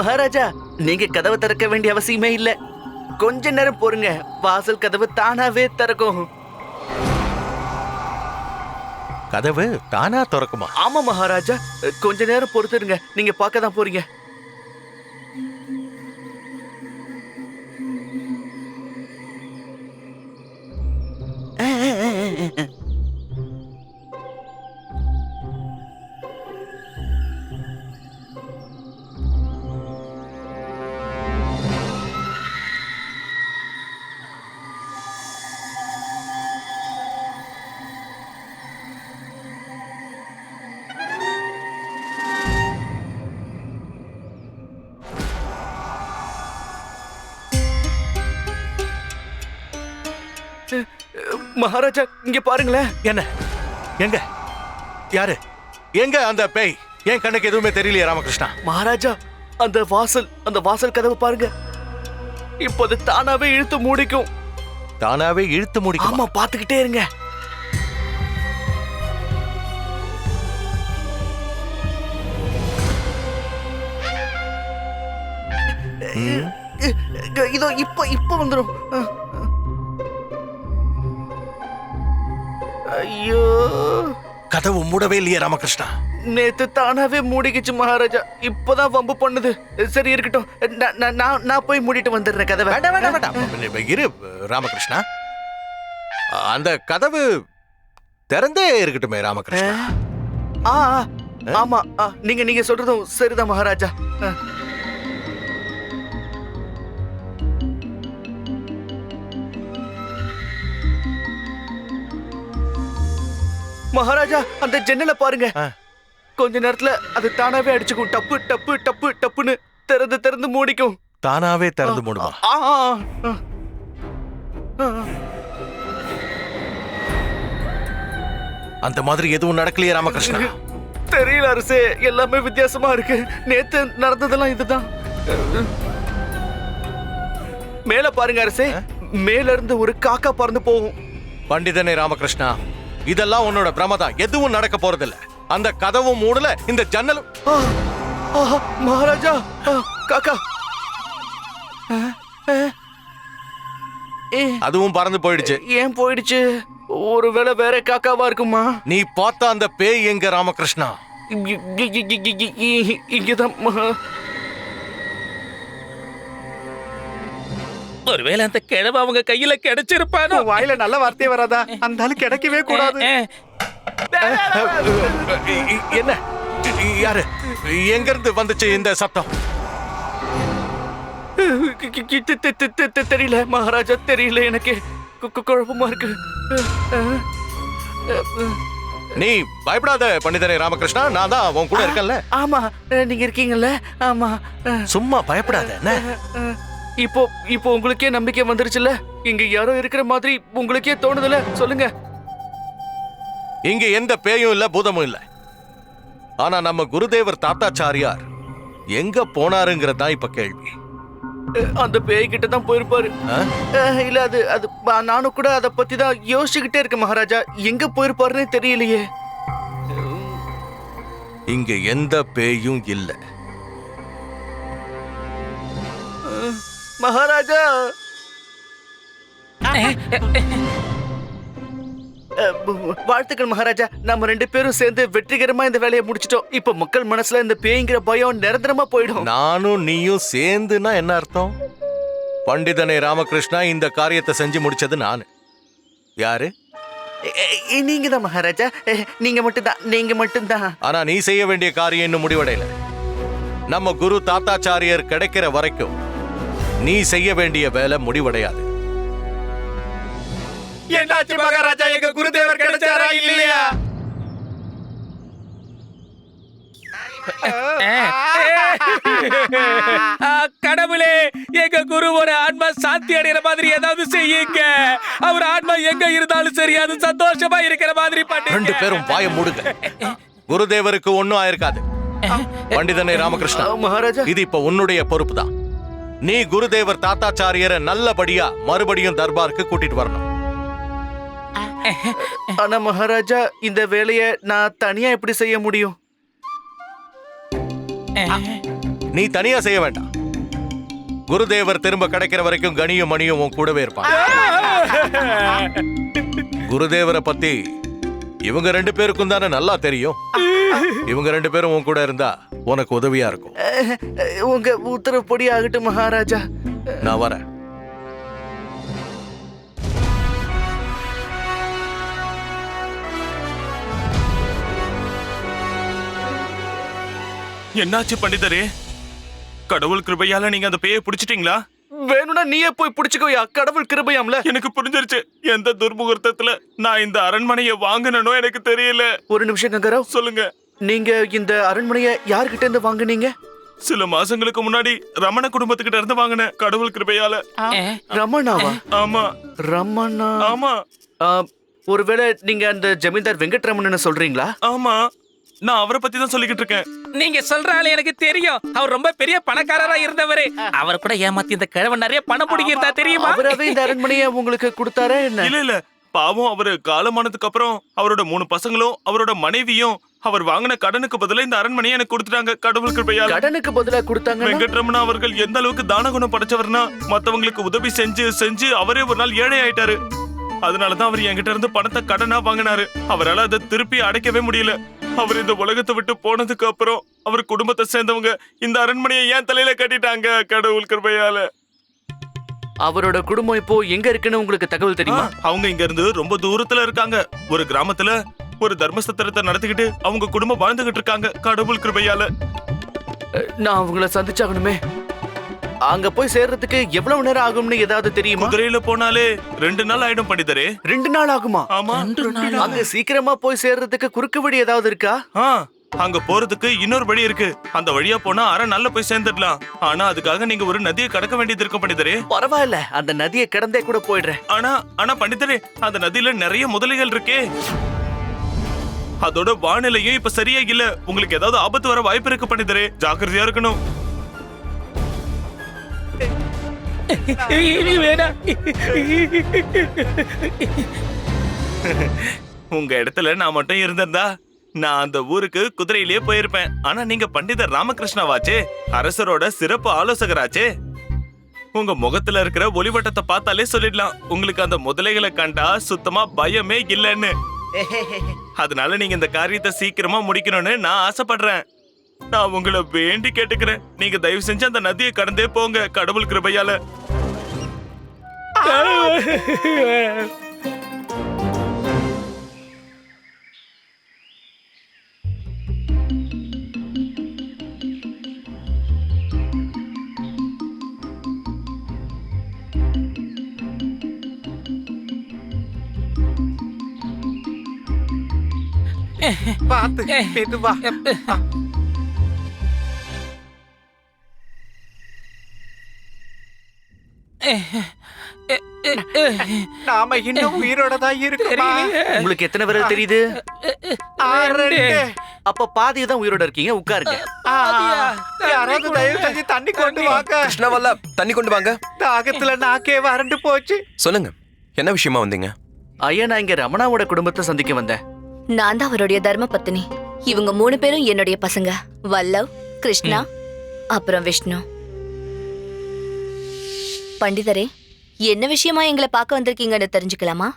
மகாராஜா நீங்க கதவை திறக்க வேண்டிய அவசியமே இல்ல. கொஞ்ச நேரம் பொறுங்க வாசல் கதவு தானாவே திறக்கும். கதவு தானா திறக்குமா? ஆமா மகாராஜா கொஞ்ச நேரம் பொறுத்துருங்க நீங்க பார்க்க தான் போறீங்க. மகாராஜா இங்க பாருங்களேன். என்ன? எங்க? யாரு? எங்க அந்த பேய்? என் கண்ணுக்கு எதுவுமே தெரியலையே ராமகிருஷ்ணா. மகாராஜா அந்த வாசல் அந்த வாசல் கதவு பாருங்க. இப்போ அது தானாவே இழுத்து மூடிக்கும். தானாவே இழுத்து முடிக்குமா? ஆமா பாத்துக்கிட்டே இருங்க. இதோ இப்ப இப்ப வந்துடும் ஐயோ. கதவு மூடவே இல்லையே ராமகிருஷ்ணா. நேத்து தானாவே மூடிக்கிச்சு மகாராஜா. இப்பதான் வம்பு பண்ணுது. சரி இருக்கட்டும். நான்- நான் போய் மூடிட்டு வந்துடுறேன் கதவை. வேண்டாம் வேண்டாம் வேண்டாம். இரு ராமகிருஷ்ணா. அந்த கதவு திறந்தே இருக்கட்டுமே ராமகிருஷ்ணா. ஆ ஆமா ஆ, நீங்க நீங்க சொல்றதும் சரிதான் மகாராஜா. மகாராஜா அந்த ஜன்னலை பாருங்க. கொஞ்ச நேரத்துல அது தானாவே அடிச்சுக்கும். டப்பு டப்பு டப்பு டப்புன்னு திறந்து திறந்து மூடிக்கும். தானாவே திறந்து மூடுமா. அந்த மாதிரி எதுவும் நடக்கலையே ராமகிருஷ்ணா? தெரியல அரசே எல்லாமே வித்தியாசமா இருக்கு. நேத்து நடந்ததெல்லாம் இதுதான். மேல பாருங்க அரசே மேல இருந்து ஒரு காக்கா பறந்து போகும். பண்டிதனே ராமகிருஷ்ணா இதெல்லாம் உன்னோட பிரமதான். எதுவும் நடக்க போறதில்ல. அந்த கதவும் மூடல இந்த ஜன்னலும் மகாராஜா காக்கா. அதுவும் பறந்து போயிடுச்சு. ஏன் போயிடுச்சு? ஒருவேளை வேற காக்காவா இருக்குமா? நீ பார்த்த அந்த பேய் எங்க ராமகிருஷ்ணா? இங்கதான் ஒருவேளை அந்த கிழவ அவங்க கையில கிடைச்சிருப்பானோ? வாயில நல்ல வார்த்தையே வராதா? அந்த ஆளு கிடைக்கவே கூடாது. என்ன யாரு எங்க இருந்து வந்துச்சு இந்த சத்தம் தெரியல மகாராஜா தெரியல எனக்கு குழப்பமா இருக்கு நீ பயப்படாத பண்டிதனே ராமகிருஷ்ணா நான் தான் உன் கூட இருக்கேன்ல ஆமா நீங்க இருக்கீங்கல்ல ஆமா சும்மா பயப்படாத என்ன இப்போ இப்போ உங்களுக்கே நம்பிக்கை வந்துருச்சுல்ல? இங்க யாரோ இருக்கிற மாதிரி உங்களுக்கே தோணுதுல சொல்லுங்க. இங்க எந்த பேயும் இல்ல பூதமும் இல்ல. ஆனா நம்ம குருதேவர் தாத்தாச்சாரியார் எங்க போனாருங்கிறது தான் இப்ப கேள்வி. அந்த பேய்கிட்ட தான் போயிருப்பாரு. இல்ல அது அது நானும் கூட அதை பத்தி தான் யோசிச்சுக்கிட்டே இருக்கேன் மகாராஜா. எங்க போயிருப்பாருன்னே தெரியலையே. இங்க எந்த பேயும் இல்ல. மகாராஜா. வாழ்த்துக்கள் மகாராஜா. நம்ம ரெண்டு பேரும் சேர்ந்து வெற்றிகரமா இந்த வேலையை முடிச்சிட்டோம். இப்ப மக்கள் மனசுல இந்த பேய்ங்கிற பயம் நிரந்தரமா போயிடும். நானும் நீயும் சேர்ந்துனா என்ன அர்த்தம்? பண்டிதனே ராமகிருஷ்ணா இந்த காரியத்தை செஞ்சு முடிச்சது நானு. யாரு? நீங்க தான் மகாராஜா. நீங்க மட்டும்தான். நீங்க மட்டும்தான். ஆனா நீ செய்ய வேண்டிய காரியம் இன்னும் முடிவடையல. நம்ம குரு தாத்தாச்சாரியர் கிடைக்கிற வரைக்கும் நீ செய்ய வேண்டிய வேலை முடிவடையாது. என்னாச்சு மகாராஜா? எங்க குருதேவர் கிடைச்சாரா? இல்லையா? கடவுளே எங்க குருவோட ஆன்மா சாந்தி அடைகிற மாதிரி ஏதாவது செய்யுங்க. அவர் ஆன்மா எங்க இருந்தாலும் சரி அது சந்தோஷமா இருக்கிற மாதிரி ரெண்டு பண்ணுங்க பேரும் வாய மூடுங்க. குருதேவருக்கு ஒண்ணும் ஆயிருக்காது. பண்டிதனே ராமகிருஷ்ணா மகாராஜா. இது இப்ப உன்னுடைய பொறுப்பு தான் நீ குருதேவர் தாத்தாச்சாரியரை நல்லபடியா மறுபடியும் தர்பாருக்கு கூட்டிட்டு வரணும். ஆனா மகாராஜா இந்த வேலைய நான் தனியா எப்படி செய்ய முடியும்? நீ தனியா செய்ய வேண்டாம். குருதேவர் திரும்ப கிடைக்கிற வரைக்கும் கனியும் மணியும் உன் கூடவே இருப்பாங்க. குருதேவரை பத்தி இவங்க ரெண்டு பேருக்கும் தானே நல்லா தெரியும். இவங்க ரெண்டு பேரும் உன் கூட இருந்தா உனக்கு உதவியா இருக்கும். உங்க உத்தரவுப்படி ஆகட்டும் மகாராஜா. நான் வரேன். என்னாச்சு பண்டிதரே? கடவுள் கிருபையால நீங்க அந்த பேயை பிடிச்சிட்டீங்களா? வேணும்னா நீயே போய் பிடிச்சுக்கோயா கடவுள் கிருபையாம்ல. எனக்கு புரிஞ்சிருச்சு. எந்த துர்முகூர்த்தத்துல நான் இந்த அரண்மனையை வாங்கினனோ எனக்கு தெரியல. ஒரு நிமிஷம் கங்கராவ் சொல்லுங்க. நீங்க இந்த அரண்மனையை யார்கிட்ட இருந்து வாங்குனீங்க? சில மாசங்களுக்கு முன்னாடி ரமண குடும்பத்துக்கிட்ட இருந்து வாங்கினேன் கடவுள் கிருபையால. ரமணாவா? ஆமா. ரமணா? ஆமா. ஒருவேளை நீங்க அந்த ஜமீன்தார் வெங்கட்ரமணன் சொல்றீங்களா? ஆமா. நான் அவரை பத்தி தான் சொல்லிக்கிட்டு இருக்கேன். நீங்க சொல்ற ஆளு எனக்கு தெரியும். அவர் ரொம்ப பெரிய பணக்காரரா இருந்தவரு. அவர் கூட ஏமாத்தி இந்த கிழவன் நிறைய பணம் பிடிக்கிறதா தெரியுமா? அவராவே இந்த அரண்மனையை உங்களுக்கு கொடுத்தாரா என்ன? இல்ல இல்ல. பாவம் அவரு காலமானதுக்கு அப்புறம் அவரோட மூணு பசங்களும் அவரோட மனைவியும் அவர் வாங்கின கடனுக்கு பதிலா இந்த அரண்மனையை எனக்கு கொடுத்துட்டாங்க. கடவுள் கிருபையால. கடனுக்கு பதிலா கொடுத்தாங்கன்னா? வெங்கட்ரமணா அவர்கள் எந்த அளவுக்கு தான குணம் படைச்சவர்னா மத்தவங்களுக்கு உதவி செஞ்சு செஞ்சு அவரே ஒரு நாள் ஏழை ஆயிட்டாரு. அதனாலதான் அவர் என்கிட்ட இருந்து பணத்தை கடனா வாங்கினாரு. அவரால அதை திருப்பி அடைக்கவே முடியல. அவர் இந்த உலகத்தை விட்டு போனதுக்கு அப்புறம் அவர் குடும்பத்தை சேர்ந்தவங்க இந்த அரண்மனையை ஏன் தலையில கட்டிட்டாங்க கடவுள் கிருபையால? அவரோட குடும்பம் இப்போ எங்க இருக்குன்னு உங்களுக்கு தகவல் தெரியுமா? அவங்க இங்க இருந்து ரொம்ப தூரத்துல இருக்காங்க. ஒரு கிராமத்துல ஒரு தர்மசத்திரத்தை நடத்திக்கிட்டு அவங்க குடும்பம் வாழ்ந்துகிட்டு இருக்காங்க. கடவுள் கிருபையால. நான் அவங்கள சந்திச்சாகணுமே. அங்க போய் சேர்றதுக்கு எவ்வளவு நேரம் ஆகும்னு ஏதாவது தெரியுமா? குதிரையில போனாலே ரெண்டு நாள் ஆயிடும் பண்ணிதரே ரெண்டு நாள் ஆகுமா? ஆமா. அங்க சீக்கிரமா போய் சேர்றதுக்கு குறுக்கு வழி ஏதாவது இருக்கா? ஆ அங்க போறதுக்கு இன்னொரு வழி இருக்கு. அந்த வழியா போனா அரை நாள்ல போய் சேர்ந்துடலாம். ஆனா அதுக்காக நீங்க ஒரு நதியை கடக்க வேண்டியது இருக்கும் பண்டிதரே. பரவாயில்ல. அந்த நதியை கடந்தே கூட போயிடுறேன். ஆனா ஆனா பண்டிதரே அந்த நதியில நிறைய முதலைகள் இருக்கே. அதோட வானிலையும் இப்ப சரியா இல்ல. உங்களுக்கு ஏதாவது ஆபத்து வர வாய்ப்பு இருக்கு பண்ணிதரே ஜாக்கிரதையா இருக்கணும். உங்க இடத்துல நான் மட்டும் இருந்திருந்தா நான் அந்த ஊருக்கு குதிரையிலேயே போயிருப்பேன். ஆனா நீங்க பண்டிதர் ராமகிருஷ்ணாவாச்சே. அரசரோட சிறப்பு ஆலோசகராச்சே. உங்க முகத்துல இருக்கிற ஒளிவட்டத்தை பார்த்தாலே சொல்லிடலாம். உங்களுக்கு அந்த முதலைகளை கண்டா சுத்தமா பயமே இல்லைன்னு. அதனால நீங்க இந்த காரியத்தை சீக்கிரமா முடிக்கணும்னு நான் ஆசைப்படுறேன். நான் உங்களை வேண்டி கேட்டுக்கிறேன். நீங்க தயவு செஞ்சு அந்த நதியை கடந்தே போங்க கடவுள் கிருபையால. பார்த்து மெதுவா நாம இன்னும் உயிரோட தான் இருக்குமா? உங்களுக்கு எத்தனை விரல் தெரியுது. அப்ப பாதி தான் உயிரோட இருக்கீங்க உட்காருங்க. யாராவது தயவு செஞ்சு தண்ணி கொண்டு வாங்க. கிருஷ்ணவல்லா தண்ணி கொண்டு வாங்க. தாகத்துல நாக்கே வறண்டு போச்சு. சொல்லுங்க என்ன விஷயமா வந்தீங்க? ஐயா நான் இங்க ரமணாவோட குடும்பத்தை சந்திக்க வந்தேன். நான் தான் அவருடைய தர்ம பத்தினி இவங்க மூணு பேரும் என்னுடைய பசங்க. வல்லவ் கிருஷ்ணா அப்புறம் விஷ்ணு. பண்டிதரே என்ன விஷயமா எங்களை பார்க்க வந்திருக்கீங்கன்னு தெரிஞ்சுக்கலாமா?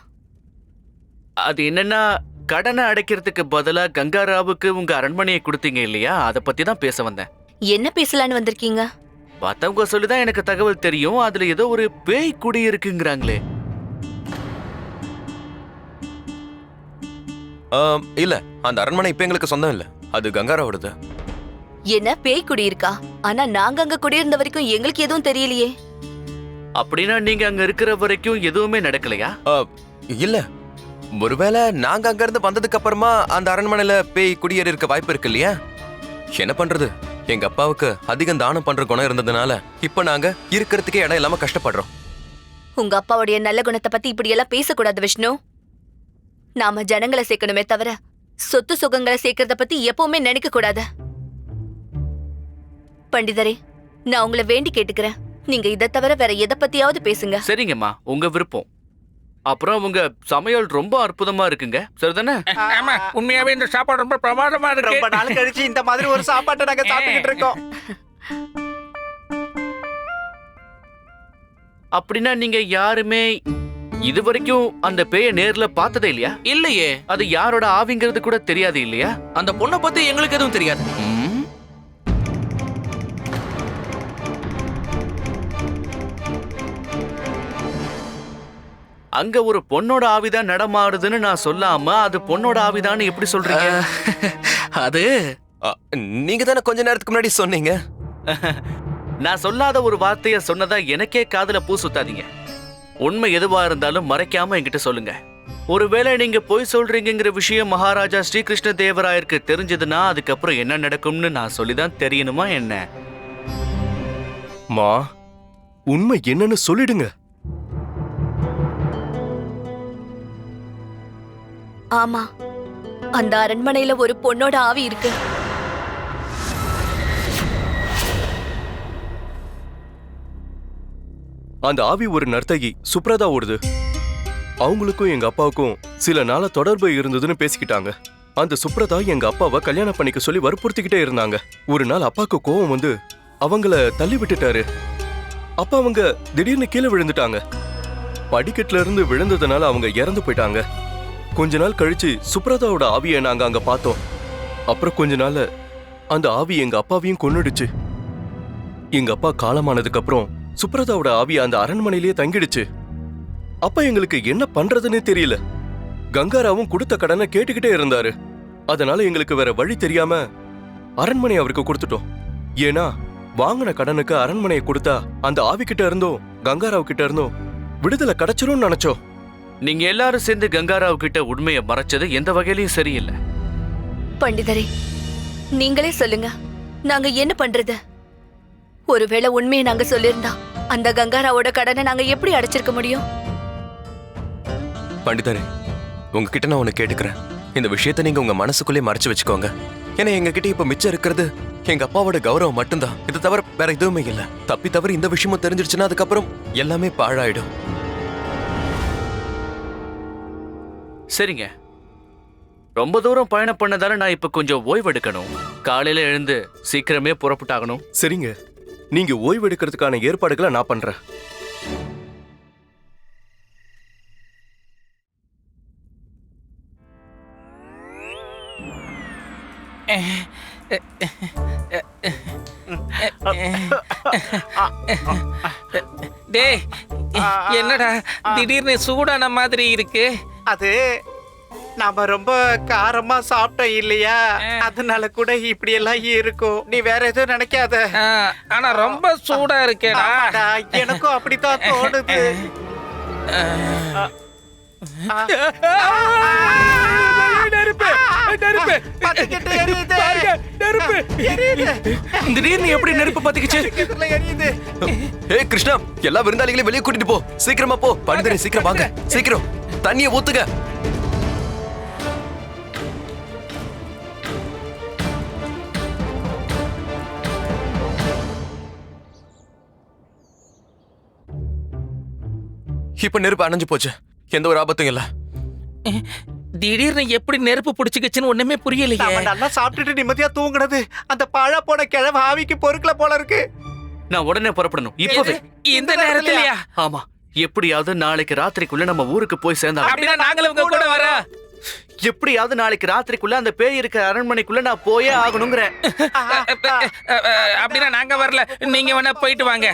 அது என்னன்னா கடனை அடைக்கிறதுக்கு பதிலா கங்காராவுக்கு உங்க அரண்மனையை கொடுத்தீங்க இல்லையா? அத பத்தி தான் பேச வந்தேன். என்ன பேசலான்னு வந்திருக்கீங்க? மத்தவங்க சொல்லிதான் எனக்கு தகவல் தெரியும். அதுல ஏதோ ஒரு பேய் குடி இருக்குங்கிறாங்களே. இல்ல. அந்த அரண்மனை இப்ப எங்களுக்கு சொந்தம் இல்ல. அது கங்காராவோடது. என்ன பேய் குடி இருக்கா ஆனா நாங்க அங்க குடியிருந்த வரைக்கும் எங்களுக்கு எதுவும் தெரியலையே. அப்படின்னா நீங்க அங்க இருக்கிற வரைக்கும் எதுவுமே நடக்கலையா? ஆ, இல்ல. ஒருவேளை நாங்க அங்க இருந்து வந்ததுக்கு அப்புறமா அந்த அரண்மனையில பேய் குடியேறி இருக்க வாய்ப்பு இருக்கு இல்லையா? என்ன பண்றது? எங்க அப்பாவுக்கு அதிகம் தானம் பண்ற குணம் இருந்ததுனால இப்ப நாங்க இருக்கிறதுக்கே இடம் இல்லாம கஷ்டப்படுறோம். உங்க அப்பாவுடைய நல்ல குணத்தை பத்தி இப்படி எல்லாம் பேசக்கூடாது விஷ்ணு. நாம ஜனங்களை சேர்க்கணுமே தவிர சொத்து சுகங்களை சேர்க்கறத பத்தி எப்பவுமே நினைக்க கூடாது. பண்டிதரே நான் உங்களை வேண்டி கேட்டுக்கிறேன். நீங்க இதை தவிர வேற எதை பத்தியாவது பேசுங்க. சரிங்கம்மா உங்க விருப்பம். அப்புறம் உங்க சமையல் ரொம்ப அற்புதமா இருக்குங்க. சரிதானே? ஆமா உண்மையாவே இந்த சாப்பாடு ரொம்ப பிரமாதமா ரொம்ப இருக்கு நாள் கழிச்சு இந்த மாதிரி ஒரு சாப்பாட்டை நாங்க சாப்பிட்டுக்கிட்டு இருக்கோம். அப்படின்னா நீங்க யாருமே இது வரைக்கும் அந்த பேய நேர்ல பார்த்ததே இல்லையா? இல்லையே. அது யாரோட ஆவிங்கிறது கூட தெரியாது இல்லையா? அந்த பொண்ணை பத்தி எங்களுக்கு எதுவும் தெரியாது. ம்? அங்க ஒரு பொண்ணோட ஆவிதான் நடமாடுதுன்னு நான் சொல்லாம அது பொண்ணோட ஆவிதான்னு எப்படி சொல்றீங்க? அது நீங்க தானே கொஞ்ச நேரத்துக்கு முன்னாடி சொன்னீங்க? நான் சொல்லாத ஒரு வார்த்தைய சொன்னதா எனக்கே காதுல பூ சுத்தாதீங்க. உண்மை எதுவா இருந்தாலும் மறைக்காம என்கிட்ட சொல்லுங்க. ஒருவேளை நீங்க பொய் சொல்றீங்கங்கிற விஷயம் மகாராஜா ஸ்ரீகிருஷ்ண தேவராயருக்கு தெரிஞ்சதுன்னா அதுக்கப்புறம் என்ன நடக்கும்னு நான் சொல்லிதான் தெரியணுமா என்ன? மா உண்மை என்னன்னு சொல்லிடுங்க. ஆமா அந்த அரண்மனையில ஒரு பொண்ணோட ஆவி இருக்கு. அந்த ஆவி ஒரு நர்த்தகி சுப்ரதா ஓடுது. அவங்களுக்கும் எங்க அப்பாவுக்கும் சில நாள தொடர்பு இருந்ததுன்னு பேசிக்கிட்டாங்க. அந்த சுப்ரதா எங்க அப்பாவை கல்யாணம் பண்ணிக்க சொல்லி வற்புறுத்திக்கிட்டே இருந்தாங்க. ஒரு நாள் அப்பாவுக்கு கோவம் வந்து அவங்கள தள்ளி விட்டுட்டாரு. அப்பா அவங்க திடீர்னு கீழே விழுந்துட்டாங்க. படிக்கட்டுல இருந்து விழுந்ததுனால அவங்க இறந்து போயிட்டாங்க. கொஞ்ச நாள் கழிச்சு சுப்ரதாவோட ஆவியை நாங்க அங்க பார்த்தோம். அப்புறம் கொஞ்ச நாள் அந்த ஆவி எங்க அப்பாவையும் கொன்னுடுச்சு. எங்க அப்பா காலமானதுக்கு அப்புறம் சுப்ரதாவோட ஆவி அந்த அரண்மனையிலேயே தங்கிடுச்சு. அப்ப எங்களுக்கு என்ன பண்றதுன்னே தெரியல. கங்காராவும் கொடுத்த கடனை கேட்டுக்கிட்டே இருந்தாரு. அதனால எங்களுக்கு வேற வழி தெரியாம அரண்மனை அவருக்கு கொடுத்துட்டோம். ஏன்னா வாங்கின கடனுக்கு அரண்மனையை கொடுத்தா அந்த ஆவி கிட்ட இருந்தோம் கங்காராவ் கிட்ட இருந்தோம் விடுதலை கிடைச்சிரும்னு நினைச்சோம். நீங்க எல்லாரும் சேர்ந்து கங்காராவ் கிட்ட உண்மையை மறைச்சது எந்த வகையிலயும் சரியில்லை. பண்டிதரே நீங்களே சொல்லுங்க. நாங்க என்ன பண்றது? ஒருவேளை உண்மையை நாங்க சொல்லியிருந்தா அந்த கங்காராவோட கடனை நாங்க எப்படி அடைச்சிருக்க முடியும்? பண்டிதரே உங்ககிட்ட நான் ஒண்ணு கேட்டுக்கிறேன். இந்த விஷயத்தை நீங்க உங்க மனசுக்குள்ளே மறைச்சு வச்சுக்கோங்க. ஏன்னா எங்க கிட்ட இப்ப மிச்சம் இருக்கிறது எங்க அப்பாவோட கௌரவம் மட்டும்தான். இது தவிர வேற எதுவுமே இல்ல. தப்பி தவிர இந்த விஷயமும் தெரிஞ்சிருச்சுன்னா அதுக்கப்புறம் எல்லாமே பாழாயிடும். சரிங்க. ரொம்ப தூரம் பயணம் பண்ணதால நான் இப்ப கொஞ்சம் ஓய்வெடுக்கணும். காலையில எழுந்து சீக்கிரமே புறப்பட்டாகணும். சரிங்க. நீங்க ஓய்வு எடுக்கிறதுக்கான ஏற்பாடுகளை நான் பண்றேன். டேய் என்னடா திடீர்னு சூடான மாதிரி இருக்கு. அது நாம ரொம்ப காரமா சாப்பிட்டோம் இல்லையா? அதனால கூட இப்படி எல்லாம் இருக்கும். நீ வேற எதுவும் நினைக்காத. ஆனா ரொம்ப சூடா இருக்கேடா. எனக்கும் அப்படித்தான் தோணுது. நெருப்பு நெருப்பு. பத்திக்கிட்டு எரியுது. பாருங்க, நெருப்பு. எரியுது. திடீர்னு எப்படி நெருப்பு பத்திக்கிச்சு. ஏய் கிருஷ்ணா எல்லா விருந்தாளிகளையும் வெளியே கூட்டிட்டு போ. சீக்கிரமா போ. பண்டிதரே சீக்கிரம் வாங்க. சீக்கிரம். தண்ணியை ஊத்துங்க. இப்ப நெருப்பு அணைஞ்சு போச்சு. எந்த ஒரு ஆபத்தும் இல்ல. திடீர்னு எப்படி நெருப்பு பிடிச்சுக்கிச்சுன்னு ஒண்ணுமே புரியலையே. நாம நல்லா சாப்பிட்டுட்டு நிம்மதியா தூங்குனது. அந்த பழ போன கிழவு ஆவிக்கு பொறுக்கல போல இருக்கு. நான் உடனே புறப்படணும். இப்பவே. இந்த நேரத்துலயா? ஆமா. எப்படியாவது நாளைக்கு ராத்திரிக்குள்ள நம்ம ஊருக்கு போய் சேர்ந்தா அப்படின்னா நாங்களும் உங்க கூட வரோம் எப்படியாவது நாளைக்கு ராத்திரிக்குள்ள அந்த பேய் இருக்கிற அரண்மனைக்குள்ள நான் போயே ஆகணுங்கிறேன் அப்படின்னா நாங்க வரல. நீங்க வேணா போயிட்டு வாங்க.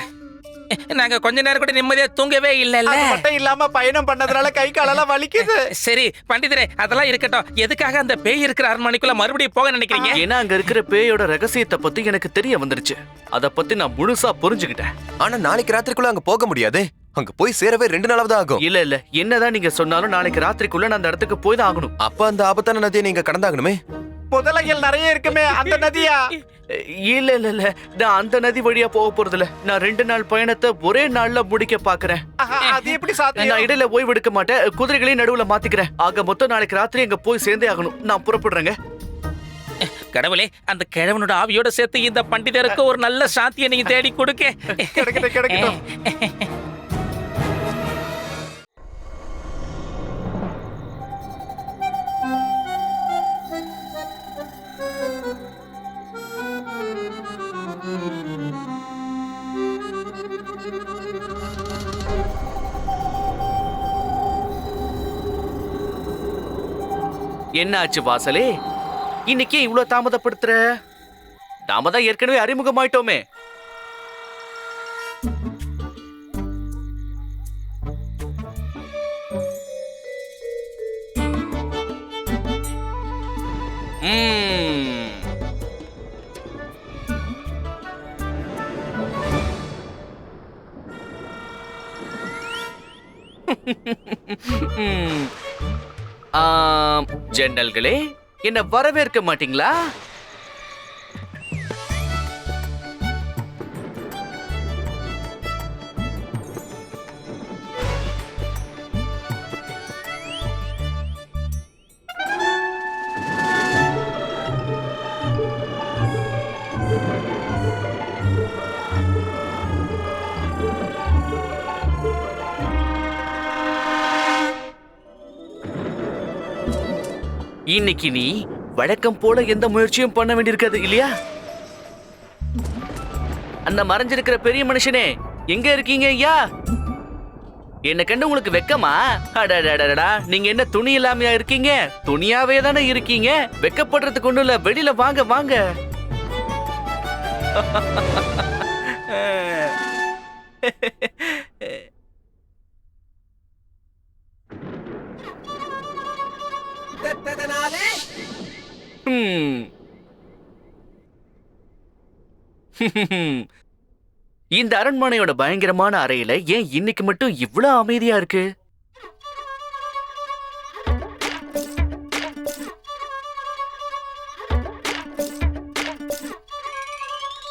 நாங்க கொஞ்ச நேரம் கூட நிம்மதியா தூங்கவே இல்லல்ல. மட்டும் இல்லாம பயணம் பண்ணதுனால கை காலெல்லாம் வலிக்குது. சரி பண்டிதரே அதெல்லாம் இருக்கட்டும். எதுக்காக அந்த பேய் இருக்கிற அரண்மனைக்குள்ள மறுபடியும் போக நினைக்கிறீங்க? ஏன்னா அங்க இருக்கிற பேயோட ரகசியத்தை பத்தி எனக்கு தெரிய வந்துருச்சு. அத பத்தி நான் முழுசா புரிஞ்சுக்கிட்டேன். ஆனா நாளைக்கு ராத்திரிக்குள்ள அங்க போக முடியாதே? அங்க போய் சேரவே ரெண்டு நாளாவது ஆகும். இல்ல இல்ல. என்னதான் நீங்க சொன்னாலும் நாளைக்கு ராத்திரிக்குள்ள நான் அந்த இடத்துக்கு போய் தான் ஆகணும். அப்ப அந்த ஆபத்தான நதியை நீங்க கடந்தாகணுமே? முதலைகள் நிறைய இருக்குமே அந்த நதியா? இல்ல இல்ல இல்ல. நான் அந்த நதி வழியா போக போறது இல்ல நான் ரெண்டு நாள் பயணத்தை ஒரே நாள்ல முடிக்க பாக்குறேன். அது எப்படி நான் சாத்தியம் இடையில ஓய்வு எடுக்க மாட்டேன். குதிரைகளையும் நடுவுல மாத்திக்கிறேன். ஆக மொத்தம் நாளைக்கு ராத்திரி அங்க போய் சேர்ந்தே ஆகணும். நான் புறப்படுறேங்க. கடவுளே அந்த கிழவனோட ஆவியோட சேர்த்து இந்த பண்டிதருக்கு ஒரு நல்ல சாந்தியை நீங்க தேடி கொடுக்க. என்ன ஆச்சு வாசலே? இன்னைக்கு இவ்வளவு தாமதப்படுத்துற? நாம தான் ஏற்கனவே அறிமுகமாயிட்டோமே. ம்ம். ஜென்னல்களே ஜன்னல்களே என்ன வரவேற்க மாட்டீங்களா? இன்னைக்கு நீ வழக்கம் போல எந்த முயற்சியும் பண்ண வேண்டியிருக்காது இல்லையா? அந்த மறைஞ்சிருக்கிற பெரிய மனுஷனே எங்க இருக்கீங்க ஐயா? என்ன கண்டு உங்களுக்கு வெக்கமா? அடடடடா நீங்க என்ன துணி இல்லாமையா இருக்கீங்க? துணியாவே தானே இருக்கீங்க? வெக்கப்படுறதுக்கு ஒண்ணும் இல்ல வெளியில வாங்க வாங்க. இந்த அரண்மனையோட பயங்கரமான அறையில ஏன் இன்னைக்கு மட்டும் இவ்வளவு அமைதியா இருக்கு?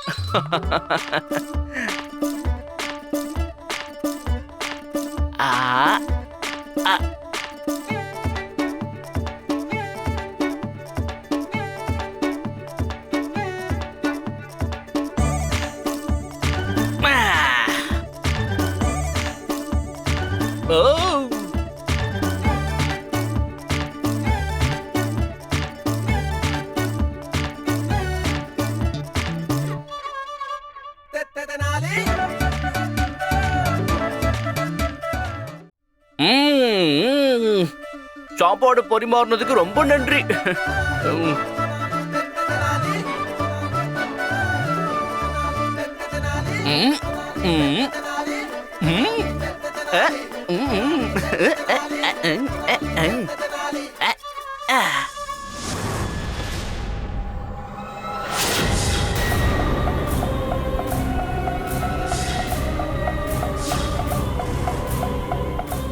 ஆ. சாப்பாடு பரிமாறினதுக்கு ரொம்ப நன்றி.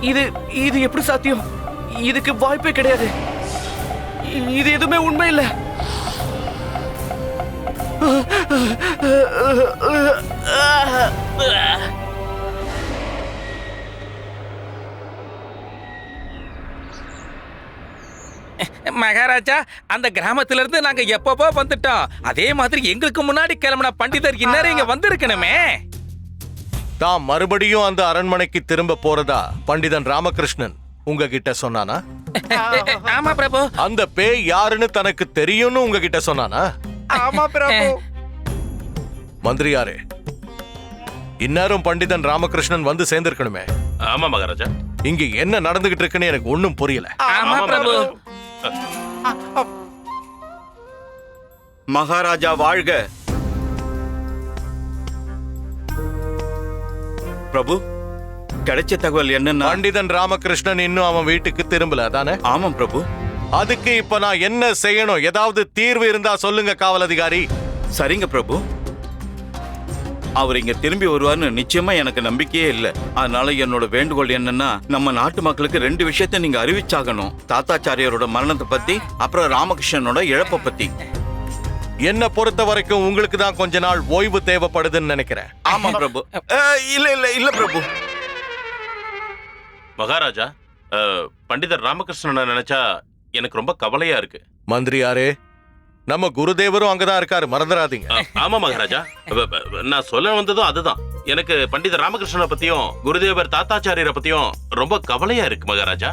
இது இது எப்படி சாத்தியம்? இதுக்கு வாய்ப்பே கிடையாது. இது எதுவுமே உண்மை இல்ல. மகாராஜா அந்த கிராமத்துல இருந்து நாங்க எப்பப்போ வந்துட்டோம். அதே மாதிரி எங்களுக்கு முன்னாடி கிளம்பின பண்டிதர் இந்நேரம் இங்க வந்திருக்கணுமே. தாம் மறுபடியும் அந்த அரண்மனைக்கு திரும்ப போறதா பண்டிதன் ராமகிருஷ்ணன்? உங்ககிட்ட சொன்னானா? ஆமா பிரபு. அந்த பேய் யாருன்னு தனக்கு தெரியும்னு உங்ககிட்ட சொன்னானா? ஆமா பிரபு. மந்திரியாரே இந்நேரம் பண்டிதன் ராமகிருஷ்ணன் வந்து சேர்ந்திருக்கணுமே. ஆமா மகாராஜா. இங்க என்ன நடந்துகிட்டு இருக்குன்னு எனக்கு ஒண்ணும் புரியல. ஆமா பிரபு. மகாராஜா வாழ்க. பிரபு கிடைச்ச தகவல் என்னன்னா பண்டிதன் ராமகிருஷ்ணன் இன்னும் அவன் வீட்டுக்கு திரும்பல தானே ஆமாம் பிரபு. அதுக்கு இப்ப நான் என்ன செய்யணும்? ஏதாவது தீர்வு இருந்தா சொல்லுங்க காவல் அதிகாரி. சரிங்க பிரபு. அவர் இங்க திரும்பி வருவார்னு நிச்சயமா எனக்கு நம்பிக்கையே இல்ல. அதனால என்னோட வேண்டுகோள் என்னன்னா நம்ம நாட்டு மக்களுக்கு ரெண்டு விஷயத்தை நீங்க அறிவிச்சாகணும். தாத்தாச்சாரியாரோட மரணத்தை பத்தி அப்புறம் ராமகிருஷ்ணனோட இழப்பை பத்தி. என்ன பொறுத்த வரைக்கும் உங்களுக்கு தான் கொஞ்ச நாள் ஓய்வு தேவைப்படுதுன்னு நினைக்கிறேன். ஆமா பிரபு. அஹ், இல்ல இல்ல இல்ல பிரபு. மகாராஜா பண்டிதர் ராமகிருஷ்ணனை நினைச்சா எனக்கு ரொம்ப கவலையா இருக்கு. மந்திரியாரே நம்ம குருதேவரும் அங்கதான் இருக்காரு மறந்துடாதீங்க. ஆமா மகாராஜா. நான் சொல்ல வந்ததும் அதுதான். எனக்கு பண்டிதர் ராமகிருஷ்ணனை பத்தியும் குருதேவர் தாத்தாச்சாரியரை பத்தியும் ரொம்ப கவலையா இருக்கு மகாராஜா.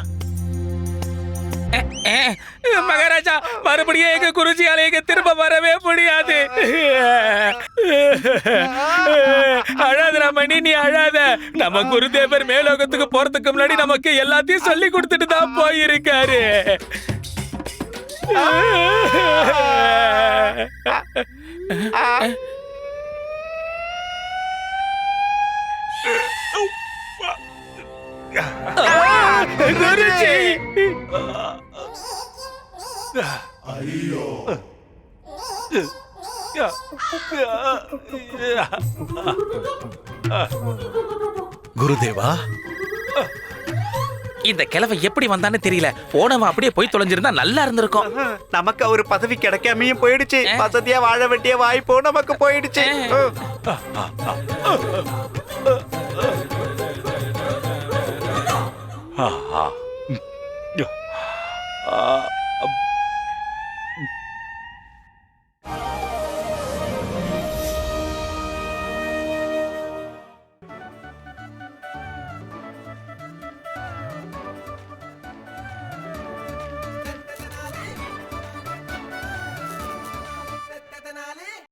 மகாராஜா மறுபடியும் எங்க குருஜியால எங்க திரும்ப வரவே முடியாது. அழாத ரமணி நீ அழாத. நம்ம குருதேவர் மேலோகத்துக்கு போறதுக்கு முன்னாடி நமக்கு எல்லாத்தையும் சொல்லி கொடுத்துட்டு தான் போயிருக்காரு. குருஜி. குருதேவா? இந்த கிழவை எப்படி வந்தான்னு தெரியல. போனவன் அப்படியே போய் தொலைஞ்சிருந்தா நல்லா இருந்திருக்கும். நமக்கு ஒரு பதவி கிடைக்காமையும் போயிடுச்சு. வசதியா வாழ வேண்டிய வாய்ப்பும் நமக்கு போயிடுச்சு. ஆ.